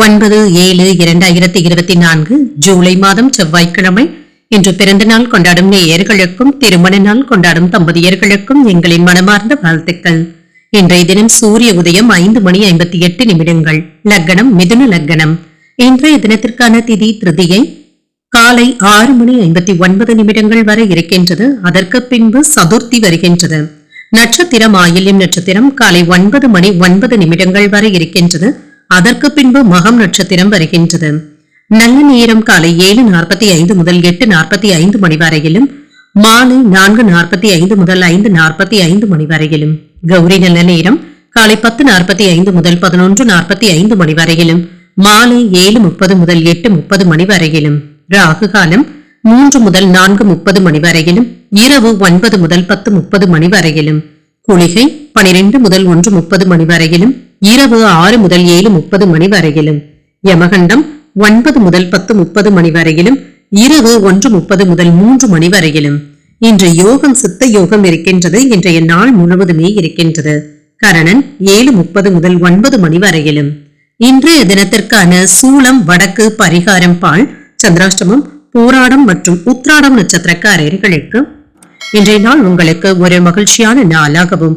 ஒன்பது ஏழு இரண்டாயிரத்தி இருபத்தி நான்கு ஜூலை மாதம் செவ்வாய்க்கிழமை. இன்று பிறந்த நாள் கொண்டாடும் நேயர்களுக்கும் திருமண நாள் கொண்டாடும் தம்பதியர்களுக்கும் எங்களின் மனமார்ந்த வாழ்த்துக்கள். இன்றைய தினம் சூரிய உதயம் ஐந்து மணி ஐம்பத்தி எட்டு நிமிடங்கள். லக்னம் மிதுன லக்னம் இன்றைய தினத்திற்கான திதி திருதியை காலை ஆறு மணி ஐம்பத்தி ஒன்பது நிமிடங்கள் வரை இருக்கின்றது. அதற்கு பின்பு சதுர்த்தி வருகின்றது. நட்சத்திரம் ஆயில்யம் நட்சத்திரம் காலை ஒன்பது மணி ஒன்பது நிமிடங்கள் வரை இருக்கின்றது. அதற்கு பின்பு மகம் நட்சத்திரம் வருகின்றது. நல்ல நேரம் காலை ஏழு நாற்பத்தி ஐந்து முதல் எட்டு நாற்பத்தி ஐந்து மணி வரையிலும் மாலை நான்கு நாற்பத்தி ஐந்து முதல் ஐந்து நாற்பத்தி ஐந்து மணி வரையிலும். கௌரி நல்ல நேரம் காலை பத்து நாற்பத்தி ஐந்து முதல் பதினொன்று நாற்பத்தி ஐந்து மணி வரையிலும் மாலை ஏழு முப்பது முதல் எட்டு முப்பது மணி வரையிலும். ராகு காலம் மூன்று முதல் நான்கு முப்பது மணி வரையிலும் இரவு ஒன்பது முதல் பத்து முப்பது மணி வரையிலும். குளிகை பனிரெண்டு முதல் ஒன்று முப்பது மணி வரையிலும் இரவு ஆறு முதல் ஏழு முப்பது மணி வரையிலும். யமகண்டம் ஒன்பது முதல் பத்து முப்பது மணி வரையிலும் இரவு ஒன்று முப்பது முதல் மூன்று மணி வரையிலும். இன்று யோகம் சித்த யோகம் இருக்கின்றது இன்றைய நாள் முழுவதுமே இருக்கின்றது. கரணன் ஏழு முப்பது முதல் ஒன்பது மணி வரையிலும். இன்றைய தினத்திற்கான சூளம் வடக்கு பரிகாரம் பால் சந்திராஷ்டமம் போராடம் மற்றும் உத்ராடம் நட்சத்திரக்காரர்களுக்கு இன்றைய நாள் உங்களுக்கு ஒரு மகிழ்ச்சியான நாளாகவும்